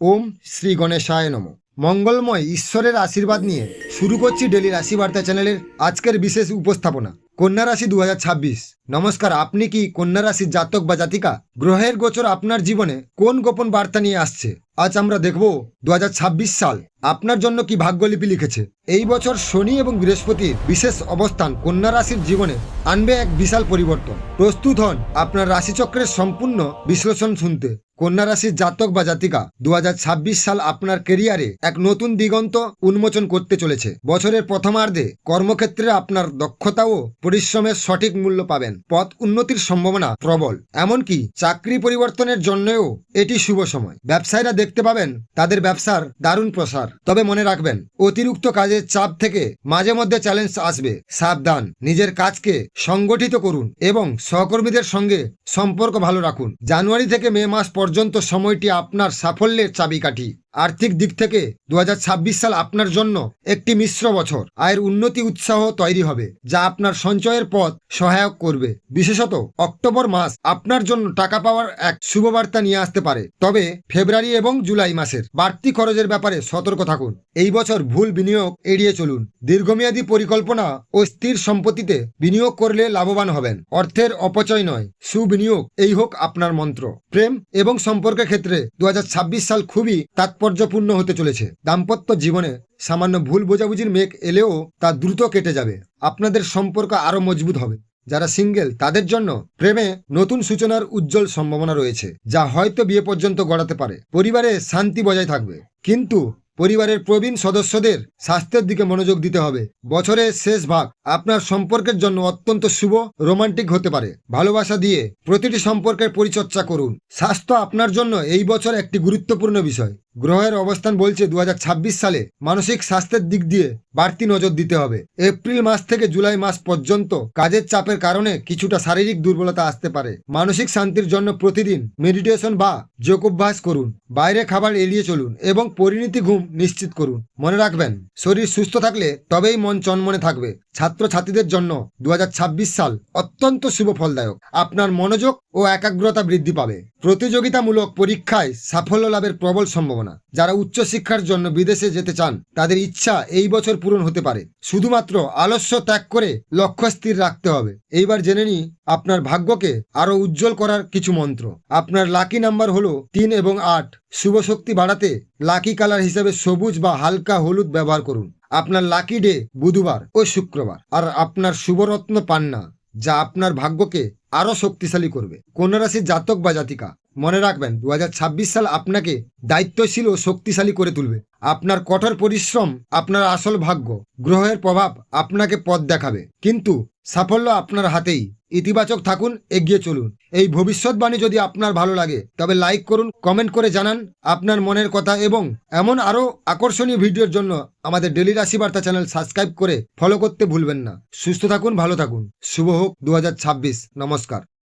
ওম শ্রী গণেশায় নম। মঙ্গলময় ঈশ্বরের আশীর্বাদ নিয়ে শুরু করছি ডেলি রাশি বার্তা চ্যানেলের আজকের বিশেষ উপস্থাপনা, কন্যা রাশি দু হাজার ছাব্বিশ। নমস্কার, আপনি কি কন্যা রাশির জাতক বা জাতিকা? গ্রহের গোচর আপনার জীবনে কোন গোপন বার্তা নিয়ে আসছে? আজ আমরা দেখব দু হাজার ছাব্বিশ সাল। আপনার জন্য কি ভাগ্যলিপি লিখেছে? এই বছর শনি এবং বৃহস্পতির বিশেষ অবস্থান কন্যা রাশির জীবনে আনবে এক বিশাল পরিবর্তন। প্রস্তুত হন আপনার রাশিচক্রের সম্পূর্ণ বিশ্লেষণ শুনতে। কন্যা রাশির জাতক বা জাতিকা দু হাজার ছাব্বিশ সাল আপনার কেরিয়ারে এক নতুন দিগন্ত উন্মোচন করতে চলেছে। বছরের প্রথমার্ধে কর্মক্ষেত্রে আপনার দক্ষতা ও পরিশ্রমের সঠিক মূল্য পাবেন। পথ উন্নতির সম্ভাবনা প্রবল। এমনকি চাকরি পরিবর্তনের জন্যও এটি শুভ সময়। ব্যবসায়ীরা দেখতে পাবেন তাদের ব্যবসার দারুণ প্রসার। তবে মনে রাখবেন, অতিরিক্ত কাজের চাপ থেকে মাঝে মধ্যে চ্যালেঞ্জ আসবে। সাবধান, নিজের কাজকে সংগঠিত করুন এবং সহকর্মীদের সঙ্গে সম্পর্ক ভালো রাখুন। জানুয়ারি থেকে মে মাস পর্যন্ত সময়টি আপনার সাফল্যের চাবিকাঠি। আর্থিক দিক থেকে দু হাজার ছাব্বিশ সাল আপনার জন্য একটি মিশ্র বছর। আয়ের উন্নতি উৎসাহ তৈরি হবে, যা আপনার সঞ্চয়ের পথ সহায়ক করবে। বিশেষত অক্টোবর মাস আপনার জন্য টাকা পাওয়ার এক শুভবার্তা নিয়ে আসতে পারে। তবে ফেব্রুয়ারি এবং জুলাই মাসের বাড়তি খরচের ব্যাপারে সতর্ক থাকুন। এই বছর ভুল বিনিয়োগ এড়িয়ে চলুন। দীর্ঘমেয়াদী পরিকল্পনা ও স্থির সম্পত্তিতে বিনিয়োগ করলে লাভবান হবেন। অর্থের অপচয় নয়, সুবিনিয়োগ, এই হোক আপনার মন্ত্র। প্রেম এবং সম্পর্কের ক্ষেত্রে দু হাজার ছাব্বিশ সাল খুবই তাৎপর্যপূর্ণ হতে চলেছে। দাম্পত্য জীবনে সামান্য ভুল বোঝাবুঝির মেঘ এলেও তা দ্রুত কেটে যাবে। আপনাদের সম্পর্ক আরও মজবুত হবে। যারা সিঙ্গেল, তাদের জন্য প্রেমে নতুন সূচনার উজ্জ্বল সম্ভাবনা রয়েছে, যা হয়তো বিয়ে পর্যন্ত গড়াতে পারে। পরিবারে শান্তি বজায় থাকবে। কিন্তু পরিবারের প্রবীণ সদস্যদের স্বাস্থ্যের দিকে মনোযোগ দিতে হবে। বছরের শেষ ভাগ আপনার সম্পর্কের জন্য অত্যন্ত শুভ, রোমান্টিক হতে পারে। ভালোবাসা দিয়ে প্রতিটি সম্পর্কের পরিচর্যা করুন। স্বাস্থ্য আপনার জন্য এই বছর একটি গুরুত্বপূর্ণ বিষয়। গ্রহের অবস্থান বলছে দু হাজার ছাব্বিশ সালে। মানসিক স্বাস্থ্যের দিক দিয়ে বাড়তি নজর দিতে হবে। এপ্রিল মাস থেকে জুলাই মাস পর্যন্ত কাজের চাপের কারণে কিছুটা শারীরিক দুর্বলতা আসতে পারে। মানসিক শান্তির জন্য প্রতিদিন মেডিটেশন বা যোগ অভ্যাস করুন। বাইরে খাবার এড়িয়ে চলুন এবং পরিণতি ঘুম নিশ্চিত করুন। মনে রাখবেন, শরীর সুস্থ থাকলে তবেই মন চনমনে থাকবে। ছাত্রছাত্রীদের জন্য দু হাজার ছাব্বিশ সাল অত্যন্ত শুভ ফলদায়ক। আপনার মনোযোগ ও একাগ্রতা বৃদ্ধি পাবে। প্রতিযোগিতামূলক পরীক্ষায় সাফল্য লাভের প্রবল সম্ভাবনা। যারা উচ্চশিক্ষার জন্য বিদেশে যেতে চান, তাদের ইচ্ছা এই বছর পূরণ হতে পারে। শুধুমাত্র আলস্য ত্যাগ করে লক্ষ্য স্থির রাখতে হবে। এইবার জেনে নিই আপনার ভাগ্যকে আরও উজ্জ্বল করার কিছু মন্ত্র। আপনার লাকি নাম্বার হলো তিন এবং আট। শুভ শক্তি বাড়াতে লাকি কালার হিসেবে সবুজ বা হালকা হলুদ ব্যবহার করুন। আপনার লাকি ডে বুধবার ও শুক্রবার। আর আপনার শুভরত্ন পান্না, যা আপনার ভাগ্যকে আরও শক্তিশালী করবে। কোন রাশি জাতক বা জাতিকা মনে রাখবেন দু হাজার ছাব্বিশ সাল আপনাকে দায়িত্বশীল ও শক্তিশালী করে তুলবে। আপনার কঠোর পরিশ্রম আপনার আসল ভাগ্য। গ্রহের প্রভাব আপনাকে পথ দেখাবে। কিন্তু সাফল্য আপনার হাতেই। ইতিবাচক থাকুন, এগিয়ে চলুন। এই ভবিষ্যৎবাণী যদি আপনার ভালো লাগে, তবে লাইক করুন, কমেন্ট করে জানান আপনার মনের কথা এবং এমন আরও আকর্ষণীয় ভিডিওর জন্য আমাদের ডেলি রাশি বার্তা চ্যানেল সাবস্ক্রাইব করে ফলো করতে ভুলবেন না। সুস্থ থাকুন, ভালো থাকুন। শুভ হোক দু হাজার ছাব্বিশ। নমস্কার।